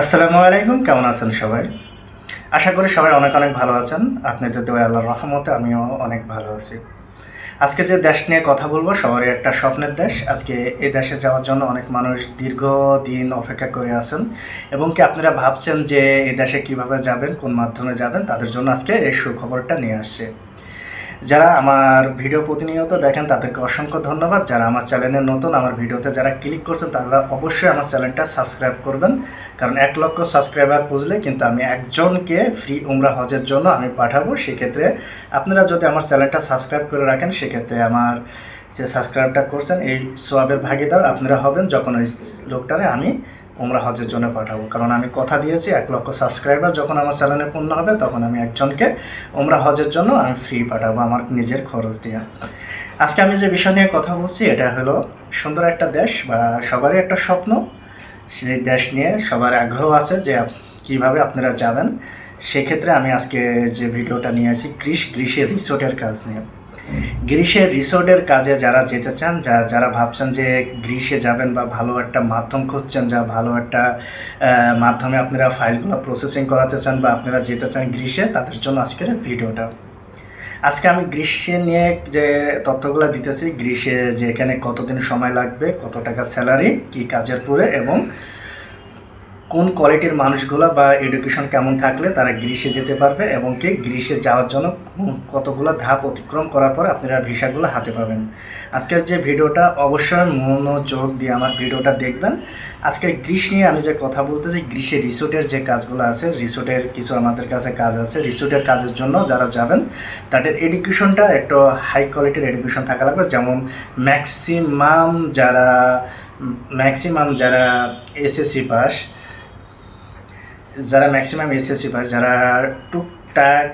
আসসালামু আলাইকুম, কেমন আছেন সবাই? আশা করি সবাই অনেক অনেক ভালো আছেন। আপনাদের দেওয়া আল্লাহর রহমতে আমিও অনেক ভালো আছি। আজকে যে দেশ নিয়ে কথা বলব, সবারই একটা স্বপ্নের দেশ। আজকে এই দেশে যাওয়ার জন্য অনেক মানুষ দীর্ঘদিন অপেক্ষা করে আছেন। এবং কি আপনারা ভাবছেন যে এই দেশে কীভাবে যাবেন, কোন মাধ্যমে যাবেন? তাদের জন্য আজকে এই সুখবরটা নিয়ে আসছে। যারা আমার ভিডিও প্রতিনিয়ত দেখেন, তাদেরকে অসংখ্য ধন্যবাদ। যারা আমার চ্যানেলে নতুন, আমার ভিডিওতে যারা ক্লিক করছেন তারা অবশ্যই আমার চ্যানেলটা সাবস্ক্রাইব করবেন। কারণ এক লক্ষ সাবস্ক্রাইবার পুজলে কিন্তু আমি একজনকে ফ্রি উমরা হজের জন্য আমি পাঠাবো। সেক্ষেত্রে আপনারা যদি আমার চ্যানেলটা সাবস্ক্রাইব করে রাখেন, সেক্ষেত্রে আমার যে সাবস্ক্রাইবটা করছেন, এই সোয়াবের ভাগিদার আপনারা হবেন যখন ওই লোকটারে আমি উমরা হজের জন্য পাঠাবো। কারণ আমি কথা দিয়েছি, এক লক্ষ সাবস্ক্রাইবার যখন আমার চ্যানেলে পূর্ণ হবে, তখন আমি একজনকে উমরা হজের জন্য আমি ফ্রি পাঠাবো আমার নিজের খরচ দিয়ে। আজকে আমি যে বিষয় নিয়ে কথা বলছি, এটা হলো সুন্দর একটা দেশ বা সবারই একটা স্বপ্ন। সেই দেশ নিয়ে সবার আগ্রহ আছে যে কীভাবে আপনারা যাবেন। সেক্ষেত্রে আমি আজকে যে ভিডিওটা নিয়ে আসি, গ্রিস, গ্রিসের রিসোর্টের কাজ নিয়ে। গ্রিসের রিসোর্টের কাজে যারা যেতে চান, যা, যারা ভাবছেন যে গ্রিসে যাবেন বা ভালো একটা মাধ্যম খুঁজছেন, যা ভালো একটা মাধ্যমে আপনারা ফাইলগুলো প্রসেসিং করাতে চান বা আপনারা যেতে চান গ্রিসে তাদের জন্য আজকের ভিডিওটা। আজকে আমি গ্রীষ্মে নিয়ে যে তথ্যগুলো দিতেছি, গ্রীষ্মে যে এখানে কতদিন সময় লাগবে, কত টাকা স্যালারি কি কাজের পরে এবং কোন কোয়ালিটির মানুষগুলো বা এডুকেশন কেমন থাকলে তারা গ্রীষ্মে যেতে পারবে এবং কি গ্রীষ্মে যাওয়ার জন্য কতগুলো ধাপ অতিক্রম করার পর আপনারা ভিসাগুলো হাতে পাবেন। আজকের যে ভিডিওটা অবশ্যই মনোযোগ দিয়ে আমার ভিডিওটা দেখবেন। আজকে গ্রীষ্ম নিয়ে আমি যে কথা বলতে চাই গ্রীষ্মের রিসোর্টের যে কাজগুলো আছে, রিসোর্টের কিছু আমাদের কাছে কাজ আছে। রিসোর্টের কাজের জন্য যারা যাবেন, তাদের এডুকেশনটা একটু হাই কোয়ালিটির এডুকেশন থাকা লাগবে। যেমন ম্যাক্সিমাম যারা ম্যাক্সিমাম যারা এসএসসি পাস যারা ম্যাক্সিমাম এসএসসি পাস, যারা টুকটাক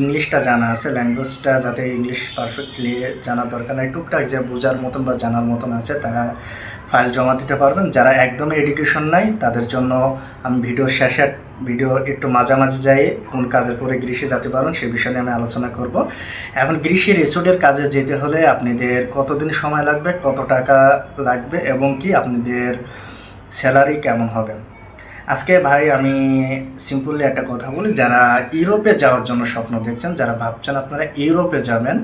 ইংলিশটা জানা আছে ল্যাঙ্গুয়েজটা যাতে ইংলিশ পারফেক্টলি জানার দরকার নাই, টুকটাক যে বোঝার মতন বা জানার মতন আছে, তারা ফাইল জমা দিতে পারবেন। যারা একদমই এডুকেশন নাই, তাদের জন্য আমি ভিডিও শেষে ভিডিও একটু মাঝামাঝি যাই, কোন কাজের পরে গ্রীষ্মে যেতে পারবেন, সে বিষয়ে আমি আলোচনা করব। এখন গ্রীষ্মের রিসোর্টের কাজে যেতে হলে আপনাদের কতদিন সময় লাগবে, কত টাকা লাগবে এবং কি আপনাদের স্যালারি কেমন হবে? আজকে ভাই আমি সিম্পলি একটা কথা বলি, যারা ইউরোপে যাওয়ার জন্য স্বপ্ন দেখছেন, যারা ভাবছেন আপনারা ইউরোপে যাবেন,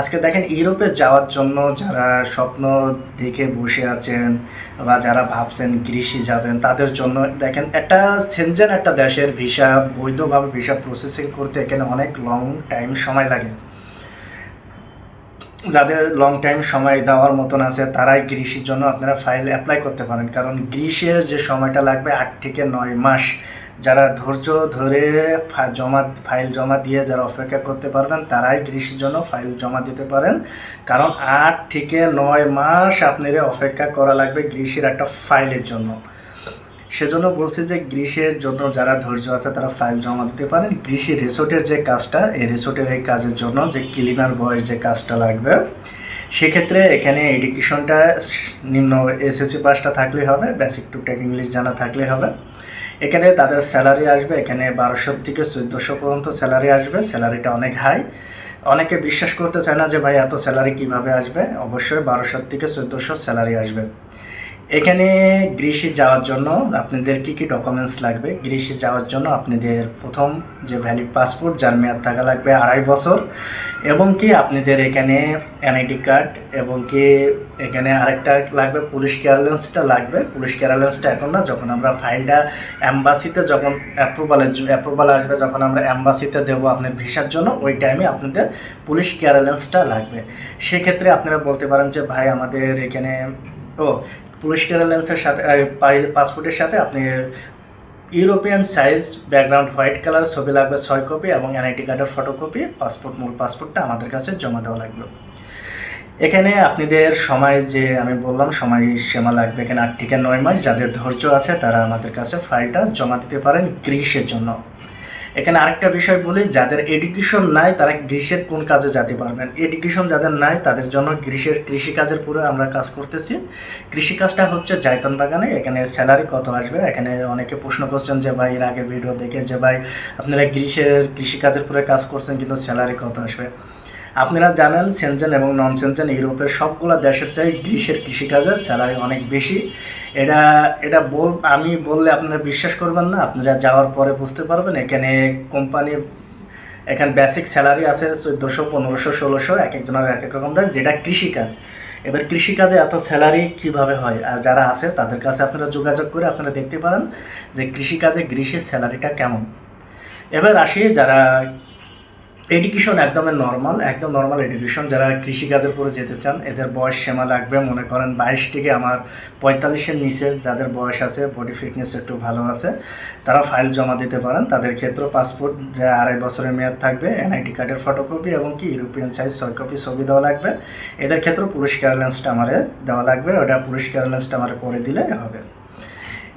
আজকে দেখেন ইউরোপে যাওয়ার জন্য যারা স্বপ্ন দেখে বসে আছেন বা যারা ভাবছেন গ্রীষ্মে যাবেন, তাদের জন্য দেখেন একটা সেনজেন একটা দেশের ভিসা বৈধভাবে ভিসা প্রসেসিং করতে এখানে অনেক লং টাইম সময় লাগে। যাদের লং টাইম সময় দেওয়ার মতন আছে, তারাই গ্রীষ্মের জন্য আপনারা ফাইল অ্যাপ্লাই করতে পারেন। কারণ গ্রীষ্মের যে সময়টা লাগবে আট থেকে নয় মাস, যারা ধৈর্য ধরে জমা ফাইল জমা দিয়ে যারা অপেক্ষা করতে পারবেন, তারাই গ্রীষ্মের জন্য ফাইল জমা দিতে পারেন। কারণ আট থেকে নয় মাস আপনারা অপেক্ষা করা লাগবে গ্রীষ্মের একটা ফাইলের জন্য। সেজন্য বলছি যে গ্রীষ্মের জন্য যারা ধৈর্য আছে তারা ফাইল জমা দিতে পারেন। গ্রীষ্মের রিসোর্টের যে কাজটা, এই রিসোর্টের এই কাজের জন্য যে ক্লিনার বয়ের যে কাজটা লাগবে, সেক্ষেত্রে এখানে এডুকেশনটা নিম্ন এসএসসি পাসটা থাকলে হবে বেসিক টুকটাক ইংলিশ জানা থাকলে হবে। এখানে তাদের স্যালারি আসবে, এখানে বারোশো থেকে চোদ্দোশো পর্যন্ত স্যালারি আসবে স্যালারিটা অনেক হাই অনেকে বিশ্বাস করতে চায় না যে ভাই এত স্যালারি কীভাবে আসবে? অবশ্যই বারোশো থেকে চোদ্দোশো স্যালারি আসবে। এখানে গ্রীষ্মে যাওয়ার জন্য আপনাদের কী কী ডকুমেন্টস লাগবে? গ্রীষ্মে যাওয়ার জন্য আপনাদের প্রথম যে ভ্যালিড পাসপোর্ট যার মেয়াদ থাকা লাগবে আড়াই বছর, এবং কি আপনাদের এখানে এনআইডি কার্ড এবং কি এখানে আরেকটা লাগবে পুলিশ ক্লিয়ারেন্সটা লাগবে। পুলিশ ক্লিয়ারেন্সটা এখন না, যখন আমরা ফাইলটা অ্যাম্বাসিতে যখন অ্যাপ্রুভালের অ্যাপ্রুভাল আসবে, যখন আমরা অ্যাম্বাসিতে দেবো আপনার ভিসার জন্য, ওই টাইমে আপনাদের পুলিশ ক্লিয়ারেন্সটা লাগবে। সেক্ষেত্রে আপনারা বলতে পারেন যে, ভাই, আমাদের এখানে, ও পুলিশ লেন্সের সাথে পাসপোর্টের সাথে আপনি European size background white colour ছবি লাগবে ছয় কপি এবং এনআইটি কার্ডের ফটোকপি পাসপোর্ট মূল পাসপোর্টটা আমাদের কাছে জমা দেওয়া লাগবে। এখানে আপনাদের সময় যে আমি বললাম, সময় সীমা লাগবে এখানে আট থেকে নয় মাস। যাদের ধৈর্য আছে, তারা আমাদের কাছে ফাইলটা জমা দিতে পারেন গ্রীষ্মের জন্য। এখানে আরেকটা বিষয় বলি, যাদের এডুকেশন নাই তারা গ্রীষ্মের কোন কাজে যেতে পারবেন এডুকেশন যাদের নাই তাদের জন্য গ্রীষ্মের কৃষিকাজের পুরো আমরা কাজ করতেছি। কৃষিকাজটা হচ্ছে জায়তন বাগানে, এখানে স্যালারি কত আসবে? এখানে অনেকে প্রশ্ন করছেন যে, ভাই, এর আগে ভিডিও দেখে যে, ভাই, আপনারা গ্রীষ্মের কৃষিকাজের পুরো কাজ করছেন, কিন্তু স্যালারি কত আসবে? আপনারা জানেন, সেনজেন এবং নন সেনজেন ইউরোপের সবগুলো দেশের চাই গ্রিসের কৃষিকাজের স্যালারি অনেক বেশি। এটা এটা বল, আমি বললে আপনারা বিশ্বাস করবেন না, আপনারা যাওয়ার পরে বুঝতে পারবেন, এখানে কোম্পানি, এখানে বেসিক স্যালারি আছে চোদ্দোশো, পনেরোশো, ষোলোশো, এক একজনের এক এক রকম দেয়, যেটা কৃষিকাজ। এবার কৃষিকাজে এত স্যালারি কীভাবে হয়? আর যারা আছে, তাদের কাছে আপনারা যোগাযোগ করে আপনারা দেখতে পারেন যে কৃষিকাজে গ্রীষের স্যালারিটা কেমন। এবার আসি যারা এডুকেশন একদমই নর্মাল একদম নর্মাল এডুকেশন যারা কৃষিকাজের উপরে যেতে চান, এদের বয়স সীমা লাগবে। মনে করেন বাইশ থেকে আমার পঁয়তাল্লিশের নিচে যাদের বয়স আছে বডি ফিটনেস একটু ভালো আছে, তারা ফাইল জমা দিতে পারেন। তাদের ক্ষেত্রে পাসপোর্ট যে আড়াই বছরের মেয়াদ থাকবে এনআইডি কার্ডের ফটোকপি এবং কি ইউরোপিয়ান সাইজ ছয় কপি ছবি দেওয়া লাগবে। এদের ক্ষেত্রে পুরস্কার লেন্সটা আমারে দেওয়া লাগবে। ওটা পুরস্কার লেন্সটা আমারে পরে দিলে হবে।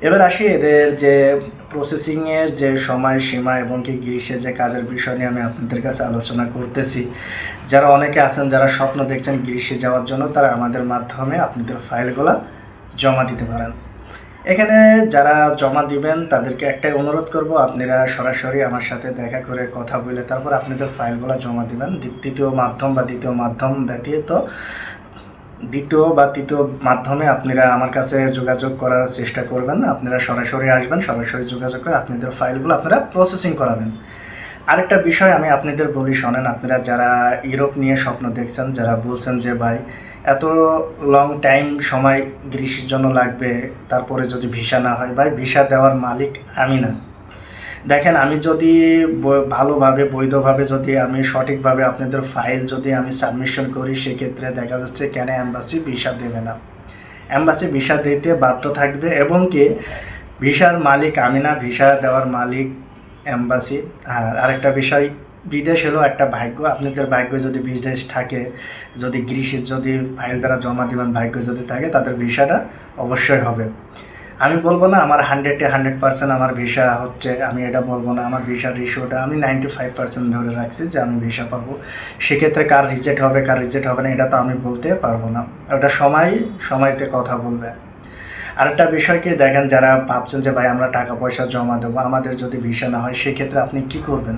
এবার আসি এদের যে প্রসেসিংয়ের যে সময়, সীমা এবং কি গ্রীষ্মের যে কাজের বিষয় নিয়ে আমি আপনাদের কাছে আলোচনা করতেছি, যারা অনেকে আছেন, যারা স্বপ্ন দেখছেন গ্রীষ্মে যাওয়ার জন্য, তারা আমাদের মাধ্যমে আপনাদের ফাইলগুলো জমা দিতে পারেন। এখানে যারা জমা দিবেন, তাদেরকে একটাই অনুরোধ করব, আপনারা সরাসরি আমার সাথে দেখা করে কথা বলে তারপর আপনাদের ফাইলগুলো জমা দিবেন। দ্বিতীয় মাধ্যম বা দ্বিতীয় মাধ্যম ব্যতীত দ্বিতীয় বা তৃতীয় মাধ্যমে আপনারা আমার কাছে যোগাযোগ করার চেষ্টা করবেন আপনারা সরাসরি আসবেন, সরাসরি যোগাযোগ করে আপনাদের ফাইলগুলো আপনারা প্রসেসিং করাবেন। আরেকটা বিষয় আমি আপনাদের বলি, শোনেন আপনারা যারা ইউরোপ নিয়ে স্বপ্ন দেখছেন, যারা বলছেন যে, ভাই, এত লং টাইম সময় গ্রীষ্মের জন্য লাগবে, তারপরে যদি ভিসা না হয়। ভাই ভিসা দেওয়ার মালিক আমি না। দেখেন, আমি যদি ভালোভাবে, বৈধভাবে যদি আমি সঠিকভাবে আপনাদের ফাইল যদি আমি সাবমিশন করি, সেক্ষেত্রে দেখা যাচ্ছে কেন অ্যাম্বাসি ভিসা দেবে না। অ্যাম্বাসি ভিসা দিতে বাধ্য থাকবে এবং কি ভিসার মালিক, আমি না ভিসা দেওয়ার মালিক অ্যাম্বাসি আর আরেকটা বিষয়, বিদেশ হলো একটা ভাগ্য, আপনাদের ভাগ্য যদি বিদেশ থাকে, যদি গ্রীষ্মের যদি ফাইল যারা জমা দিবেন ভাগ্য যদি থাকে, তাদের ভিসাটা অবশ্যই হবে। আমি বলব না আমার হান্ড্রেডে হান্ড্রেড পার্সেন্ট আমার ভিসা হচ্ছে, আমি এটা বলব না, আমার ভিসার রিস্যুটা আমি নাইনটি ফাইভ পার্সেন্ট ধরে রাখছি যে আমি ভিসা পাবো। সেক্ষেত্রে কার রিজেক্ট হবে, কার রিজেক্ট হবে না, এটা তো আমি বলতে পারব না। ওটা সময়, সময়তে কথা বলবে। আরেকটা বিষয় কি, দেখেন যারা ভাবছেন যে, ভাই, আমরা টাকা পয়সা জমা দেবো, আমাদের যদি ভিসা না হয়, সেক্ষেত্রে আপনি কি করবেন?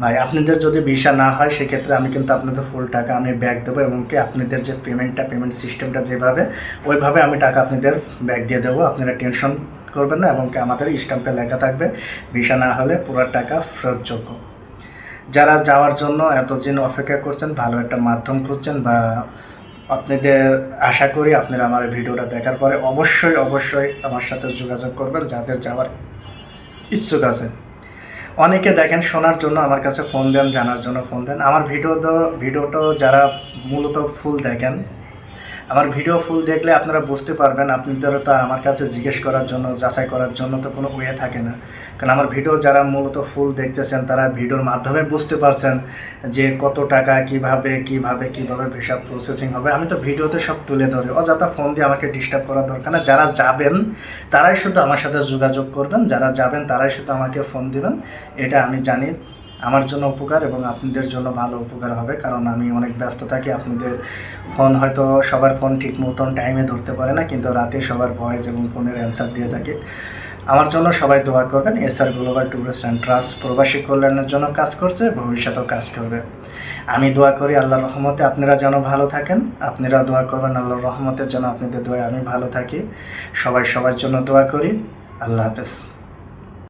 ভাই, আপনাদের যদি ভিসা না হয়, সেক্ষেত্রে আমি কিন্তু আপনাদের ফুল টাকা আমি ব্যাক দেবো এবং কি আপনাদের যে পেমেন্টটা পেমেন্ট সিস্টেমটা যেভাবে, ওইভাবে আমি টাকা আপনাদের ব্যাক দিয়ে দেবো। আপনারা টেনশন করবেন না এবং কি আমাদের স্ট্যাম্পে লেখা থাকবে, ভিসা না হলে পুরো টাকা ফেরতযোগ্য। যারা যাওয়ার জন্য এতদিন অপেক্ষা করছেন, ভালো একটা মাধ্যম খুঁজছেন বা আপনাদের আশা করি আপনারা আমার ভিডিওটা দেখার পরে অবশ্যই অবশ্যই আমার সাথে যোগাযোগ করবেন, যাদের যাওয়ার ইচ্ছুক আছে। অনেকে দেখেন শোনার জন্য আমার কাছে ফোন দেন, জানার জন্য ফোন দেন। আমার ভিডিও তো, ভিডিওটা যারা মূলত ফুল দেখেন আমার ভিডিও ফুল দেখলে আপনারা বুঝতে পারবেন আপনাদের তো আমার কাছে জিজ্ঞেস করার জন্য, যাচাই করার জন্য তো কোনো ওয়ে থাকে না। কারণ আমার ভিডিও যারা মূলত ফুল দেখতেছেন, তারা ভিডিওর মাধ্যমে বুঝতে পারছেন যে কত টাকা, কীভাবে কীভাবে কীভাবে ভিসা প্রসেসিং হবে। আমি তো ভিডিওতে সব তুলে ধরি। অযথা ফোন দিয়ে আমাকে ডিস্টার্ব করার দরকার না। যারা যাবেন, তারাই শুধু আমার সাথে যোগাযোগ করবেন। যারা যাবেন, তারাই শুধু আমাকে ফোন দিবেন। এটা আমি জানি। আমার জন্য উপকার এবং আপনাদের জন্য ভালো উপকার হবে, কারণ আমি অনেক ব্যস্ত থাকি, আপনাদের ফোন হয়তো সবার ফোন ঠিক মতন টাইমে ধরতে পারে না, কিন্তু রাতে সবার ভয়েস এবং ফোনের অ্যান্সার দিয়ে থাকে। আমার জন্য সবাই দোয়া করবেন SR global tourist and trust প্রবাসী কল্যাণের জন্য কাজ করছে, ভবিষ্যতেও কাজ করবে। আমি দোয়া করি আল্লাহর রহমতে আপনারা যেন ভালো থাকেন আপনারা দোয়া করবেন আল্লাহর রহমতের জন্য আপনাদের দোয়া আমি ভালো থাকি। সবাই সবার জন্য দোয়া করি, আল্লাহ হাফেজ।